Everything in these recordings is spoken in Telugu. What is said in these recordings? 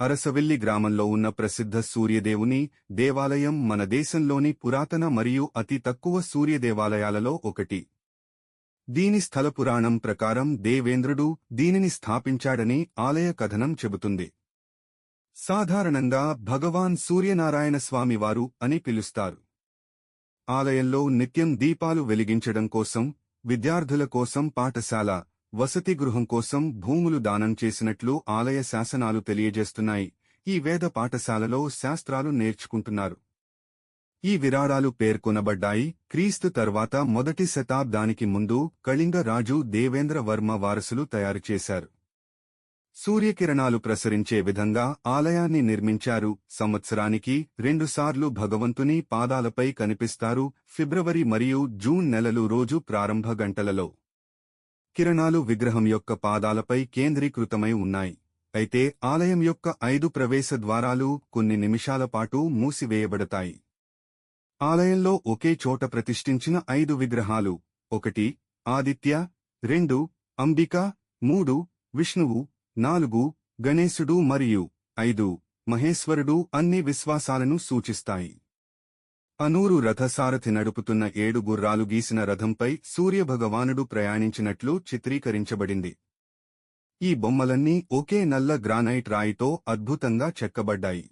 అరసవెల్లి గ్రామంలో ఉన్న ప్రసిద్ధ సూర్యదేవుని దేవాలయం మన దేశంలోని పురాతన మరియు అతి తక్కువ సూర్యదేవాలయాలలో ఒకటి. దీని స్థల పురాణం ప్రకారం దేవేంద్రుడు దీనిని స్థాపించాడని ఆలయ కథనం చెబుతుంది. సాధారణంగా భగవాన్ సూర్యనారాయణ స్వామివారు అని పిలుస్తారు. ఆలయంలో నిత్యం దీపాలు వెలిగించడం కోసం విద్యార్థుల కోసం పాఠశాల వసతి గృహం కోసం భూములు దానం చేసినట్లు ఆలయ శాసనాలు తెలియజేస్తున్నాయి. ఈ వేద పాఠశాలలో శాస్త్రాలు నేర్చుకుంటున్నారు. ఈ విరాళాలు పేర్కొనబడ్డాయి. క్రీస్తు తర్వాత మొదటి శతాబ్దానికి ముందు కళింగ రాజు దేవేంద్ర వర్మ వారసులు తయారు చేశారు. సూర్యకిరణాలు ప్రసరించే విధంగా ఆలయాన్ని నిర్మించారు. సంవత్సరానికి రెండుసార్లు భగవంతుని పాదాలపై కనిపిస్తారు. ఫిబ్రవరి మరియు జూన్ నెలలు రోజు ప్రారంభ గంటలలో. కిరణాలు విగ్రహం యొక్క పాదాలపై కేంద్రీకృతమై ఉన్నాయి. అయితే ఆలయం యొక్క ఐదు ప్రవేశ ద్వారాలు కొన్ని నిమిషాల పాటు మూసివేయబడతాయి. ఆలయంలో ఒకే చోట ప్రతిష్ఠించిన ఐదు విగ్రహాలు ఒకటి ఆదిత్య రెండు అంబిక మూడు విష్ణువు నాలుగు గణేశుడు మరియు ఐదు మహేశ్వరుడు అన్ని విశ్వాసాలను సూచిస్తాయి. అనూరు రథసారథి నడుపుతున్న ఏడు గుర్రాలు గీసిన రథంపై సూర్యభగవానుడు ప్రయాణించినట్లు చిత్రీకరించబడింది. ఈ బొమ్మలన్నీ ఒకే నల్ల గ్రానైట్ రాయితో అద్భుతంగా చెక్కబడ్డాయి.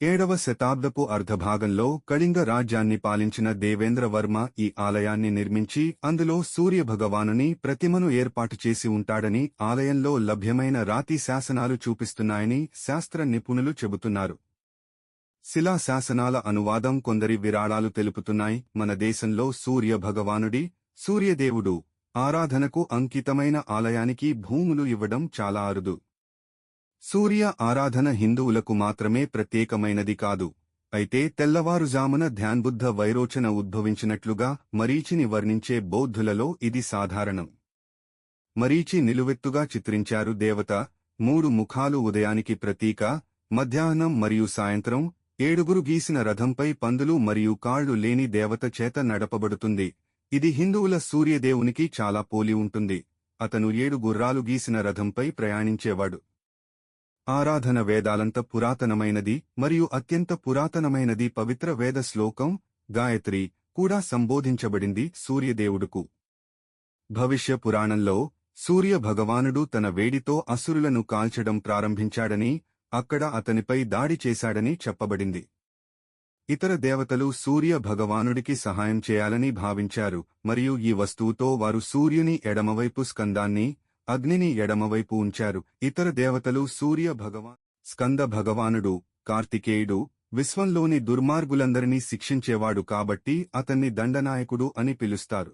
ఏడవ శతాబ్దపు అర్ధభాగంలో కళింగ రాజ్యాన్ని పాలించిన దేవేంద్రవర్మ ఈ ఆలయాన్ని నిర్మించి అందులో సూర్యభగవానుని ప్రతిమను ఏర్పాటు చేసి ఉంటాడని ఆలయంలో లభ్యమైన రాతి శాసనాలు చూపిస్తున్నాయని శాస్త్ర నిపుణులు చెబుతున్నారు. శిలా శాసనాల అనువాదం కొందరి విరాళాలు తెలుపుతున్నాయి. మన దేశంలో సూర్య భగవానుడి సూర్యదేవుడు ఆరాధనకు అంకితమైన ఆలయానికి భూములు ఇవ్వడం చాలా అరుదు. సూర్య ఆరాధన హిందువులకు మాత్రమే ప్రత్యేకమైనది కాదు. అయితే తెల్లవారుజామున ధ్యాన్బుద్ధ వైరోచన ఉద్భవించినట్లుగా మరీచిని వర్ణించే బౌద్ధులలో ఇది సాధారణం. మరీచి నిలువెత్తుగా చిత్రించారు దేవత. మూడు ముఖాలు ఉదయానికి ప్రతీక మధ్యాహ్నం మరియు సాయంత్రం ఏడుగురు గీసిన రథంపై పందులు మరియు కాళ్ళు లేని దేవత చేత నడపబడుతుంది. ఇది హిందువుల సూర్యదేవునికి చాలా పోలి ఉంటుంది. అతను ఏడు గుర్రాలు గీసిన రథంపై ప్రయాణించేవాడు. ఆరాధన వేదాలంత పురాతనమైనది మరియు అత్యంత పురాతనమైనది పవిత్ర వేద శ్లోకం గాయత్రి కూడా సంబోధించబడింది సూర్యదేవుడుకు. భవిష్య పురాణంలో సూర్య భగవానుడు తన వేడితో అసురులను కాల్చడం ప్రారంభించాడని అక్కడ అతనిపై దాడి చేశాడని చెప్పబడింది. ఇతర దేవతలు సూర్య భగవానుడికి సహాయం చేయాలని భావించారు మరియు ఈ వస్తువుతో వారు సూర్యుని ఎడమవైపు స్కందాన్ని అగ్నిని ఎడమవైపు ఉంచారు. ఇతర దేవతలు సూర్య భగవాన్ స్కంద భగవానుడు కార్తికేయుడు విశ్వంలోని దుర్మార్గులందరినీ శిక్షించేవాడు కాబట్టి అతన్ని దండనాయకుడు అని పిలుస్తారు.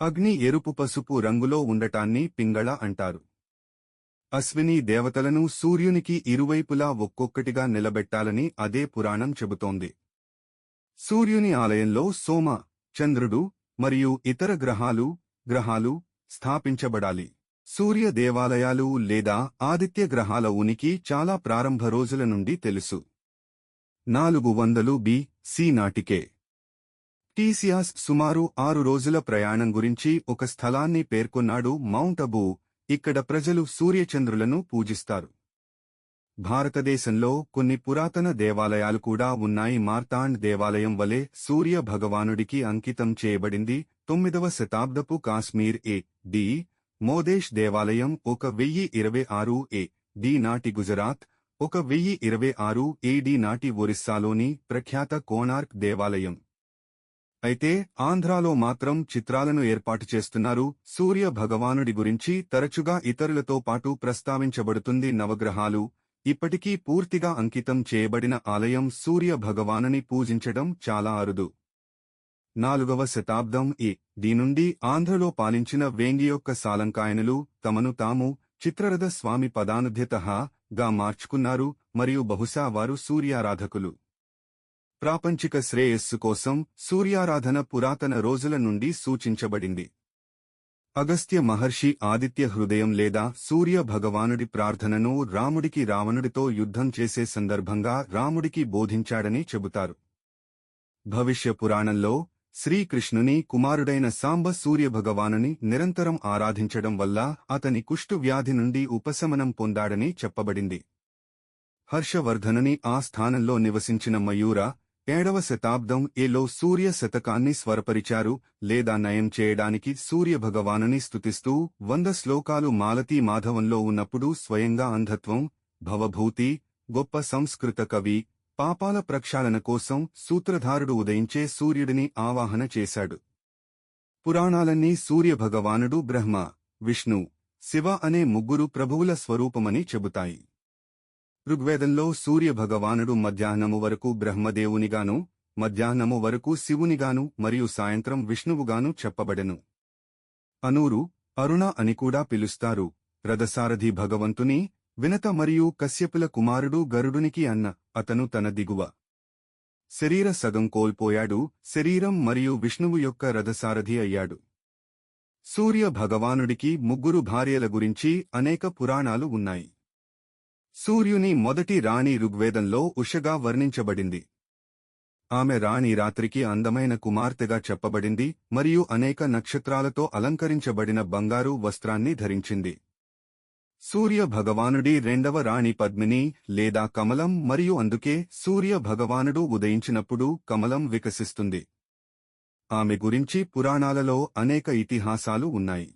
అగ్ని ఎరుపు పసుపు రంగులో ఉండటాన్ని పింగళ అంటారు. అశ్విని దేవతలను సూర్యునికి ఇరువైపులా ఒక్కొక్కటిగా నిలబెట్టాలని అదే పురాణం చెబుతోంది. సూర్యుని ఆలయంలో సోమ చంద్రుడు మరియు ఇతర గ్రహాలు గ్రహాలు స్థాపించబడాలి. సూర్య దేవాలయాలు లేదా ఆదిత్య గ్రహాల ఉనికి చాలా ప్రారంభ రోజుల నుండి తెలుసు. నాలుగు వందలు బి సి నాటికే. టీసియాస్ సుమారు ఆరు రోజుల ప్రయాణం గురించి ఒక స్థలాన్ని పేర్కొన్నాడు మౌంట్ అబూ. ఇక్కడ ప్రజలు సూర్యచంద్రులను పూజిస్తారు. భారతదేశంలో కొన్ని పురాతన దేవాలయాలు కూడా ఉన్నాయి. మార్తాండ్ దేవాలయం వలె సూర్య భగవానుడికి అంకితం చేయబడింది. తొమ్మిదవ శతాబ్దపు కాశ్మీర్ ఏ డి మోదేశ్ దేవాలయం ఒక వెయ్యి ఇరవై ఆరు ఏ డి నాటి గుజరాత్ ఒక వెయ్యి ఇరవై ఆరు ఏడి నాటి ఒరిస్సాలోని ప్రఖ్యాత కోనార్క్ దేవాలయం. అయితే ఆంధ్రాలో మాత్రం చిత్రాలను ఏర్పాటు చేస్తున్నారు. సూర్య భగవానుడి గురించి తరచుగా ఇతరులతో పాటు ప్రస్తావించబడుతుంది. నవగ్రహాలు ఇప్పటికీ పూర్తిగా అంకితం చేయబడిన ఆలయం సూర్య భగవానుని పూజించడం చాలా అరుదు. నాలుగవ శతాబ్దం ఈ దీనుండి ఆంధ్రలో పాలించిన వేంగి యొక్క సాలంకాయనులు తమను తాము చిత్రరథ స్వామి పదానుధ్యత గా మార్చుకున్నారు. మరియు బహుశా వారు సూర్యారాధకులు. ప్రాపంచిక శ్రేయస్సు కోసం సూర్యారాధన పురాతన రోజుల నుండి సూచించబడింది. అగస్త్య మహర్షి ఆదిత్య హృదయం లేదా సూర్య భగవానుడి ప్రార్థనను రాముడికి రావణుడితో యుద్ధం చేసే సందర్భంగా రాముడికి బోధించాడని చెబుతారు. భవిష్య పురాణంలో శ్రీకృష్ణుని కుమారుడైన సాంబ సూర్య భగవానుని నిరంతరం ఆరాధించడం వల్ల అతని కుష్టు వ్యాధి నుండి ఉపశమనం పొందాడని చెప్పబడింది. హర్షవర్ధనని ఆ స్థానంలో నివసించిన మయూర ఏడవ శతాబ్దం ఏలో సూర్య శతకాన్ని స్వరపరిచారు లేదా నయం చేయడానికి సూర్య భగవానుని స్తుతిస్తూ వంద శ్లోకాలు మాలతీ మాధవంలో ఉన్నప్పుడు స్వయంగా అంధత్వం భవభూతి గొప్ప సంస్కృత కవి పాపాల ప్రక్షాళన కోసం సూత్రధారుడు ఉదయించే సూర్యుడిని ఆవాహన చేశాడు. పురాణాలన్నీ సూర్యభగవానుడు బ్రహ్మ విష్ణు శివ అనే ముగ్గురు ప్రభువుల స్వరూపమని చెబుతాయి. ఋగ్వేదంలో సూర్య భగవానుడు మధ్యాహ్నము వరకు బ్రహ్మదేవునిగాను మధ్యాహ్నము వరకు శివునిగాను మరియు సాయంత్రం విష్ణువుగాను చెప్పబడెను. అనూరు అరుణ అని కూడా పిలుస్తారు. రథసారథి భగవంతుని వినత మరియు కశ్యపుల కుమారుడు గరుడునికి అన్న అతను తన దిగువ. శరీర సగం కోల్పోయాడు శరీరం మరియు విష్ణువు యొక్క రథసారథి అయ్యాడు. సూర్య భగవానుడికి ముగ్గురు భార్యల గురించి అనేక పురాణాలు ఉన్నాయి. సూర్యుని మొదటి రాణి ఋగ్వేదంలో ఉషగా వర్ణించబడింది. ఆమె రాణి రాత్రికి అందమైన కుమార్తెగా చెప్పబడింది మరియు అనేక నక్షత్రాలతో అలంకరించబడిన బంగారు వస్త్రాన్ని ధరించింది. సూర్య భగవానుడి రెండవ రాణి పద్మిని లేదా కమలం మరియు అందుకే సూర్య భగవానుడు ఉదయించినప్పుడు కమలం వికసిస్తుంది. ఆమె గురించి పురాణాలలో అనేక ఇతిహాసాలు ఉన్నాయి.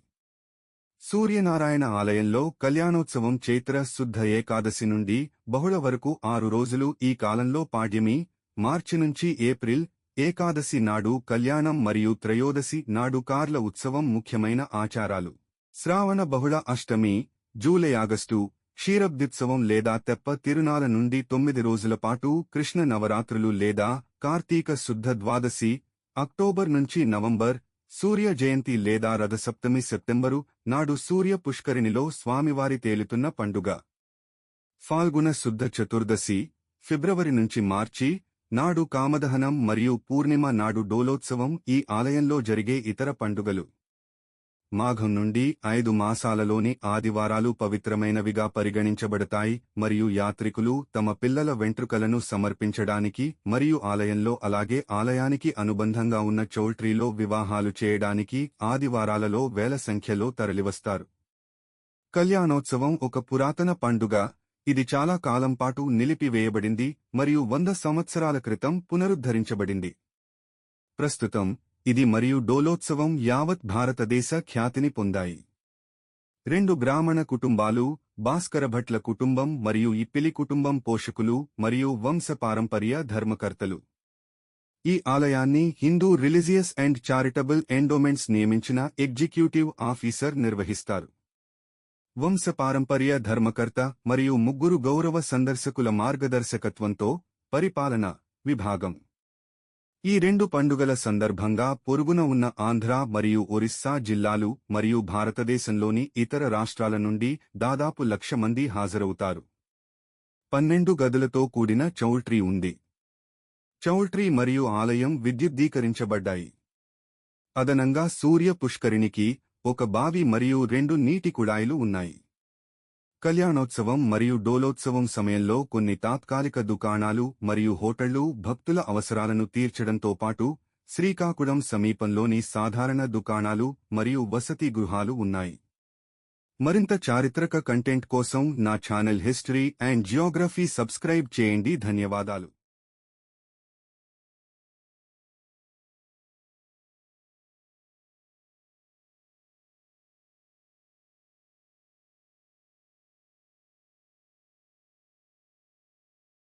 సూర్యనారాయణ ఆలయంలో కళ్యాణోత్సవం చైత్ర శుద్ధ ఏకాదశి నుండి బహుళ వరకు ఆరు రోజులు ఈ కాలంలో పాడ్యమి మార్చి నుంచి ఏప్రిల్ ఏకాదశి నాడు కళ్యాణం మరియు త్రయోదశి నాడు కార్ల ఉత్సవం ముఖ్యమైన ఆచారాలు. శ్రావణ బహుళ అష్టమి జూలై ఆగస్టు క్షీరబ్దిత్సవం లేదా తెప్ప తిరునాల నుండి తొమ్మిది రోజుల పాటు కృష్ణ నవరాత్రులు లేదా కార్తీక శుద్ధ ద్వాదశి అక్టోబర్ నుంచి నవంబర్ సూర్య జయంతి లేదా రథసప్తమి సెప్టెంబరు నాడు సూర్య పుష్కరిణిలో స్వామివారి తేలుతున్న పండుగ. ఫాల్గుణ శుద్ధ చతుర్దశి ఫిబ్రవరి నుంచి మార్చి నాడు కామదహనం మరియు పూర్ణిమ నాడు డోలోత్సవం ఈ ఆలయంలో జరిగే ఇతర పండుగలు. మాఘం నుండి ఐదు మాసాలలోని ఆదివారాలు పవిత్రమైనవిగా పరిగణించబడతాయి మరియు యాత్రికులు తమ పిల్లల వెంట్రుకలను సమర్పించడానికి మరియు ఆలయంలో అలాగే ఆలయానికి అనుబంధంగా ఉన్న చౌల్ట్రీలో వివాహాలు చేయడానికి ఆదివారాలలో వేల సంఖ్యలో తరలివస్తారు. కళ్యాణోత్సవం ఒక పురాతన పండుగ. ఇది చాలా కాలం పాటు నిలిపివేయబడింది మరియు వంద సంవత్సరాల క్రితం పునరుద్ధరించబడింది. ప్రస్తుతం ఇది మరియు డోలోత్సవం యావత్ భారతదేశ ఖ్యాతిని పొందాయి. రెండు బ్రాహ్మణ కుటుంబాలు భాస్కరభట్ల కుటుంబం మరియు ఇప్పిలి కుటుంబం పోషకులు మరియు వంశపారంపర్య ధర్మకర్తలు. ఈ ఆలయాన్ని Hindu religious and charitable endowments నియమించిన ఎగ్జిక్యూటివ్ ఆఫీసర్ నిర్వహిస్తారు. వంశపారంపర్య ధర్మకర్త మరియు ముగ్గురు గౌరవ సందర్శకుల మార్గదర్శకత్వంతో పరిపాలన విభాగం. ఈ రెండు పండుగల సందర్భంగా పొరుగున ఉన్న ఆంధ్ర మరియు ఒరిస్సా జిల్లాలు మరియు భారతదేశంలోని ఇతర రాష్ట్రాల నుండి దాదాపు లక్ష మంది హాజరవుతారు. పన్నెండు గదులతో కూడిన చౌల్ట్రీ ఉంది. చౌల్ట్రీ మరియు ఆలయం విద్యుద్దీకరించబడ్డాయి. అదనంగా సూర్య పుష్కరిణికి ఒక బావి మరియు రెండు నీటి కుళాయిలు ఉన్నాయి. కళ్యాణోత్సవం మరియు డోలోత్సవం సమయంలో కొన్ని తాత్కాలిక దుకాణాలు మరియు హోటళ్ళు భక్తుల అవసరాలను తీర్చడంతో పాటు శ్రీకాకుళం సమీపంలోని సాధారణ దుకాణాలు మరియు వసతి గృహాలు ఉన్నాయి. మరింత చారిత్రక కంటెంట్ కోసం నా channel history and geography subscribe చేయండి. ధన్యవాదాలు.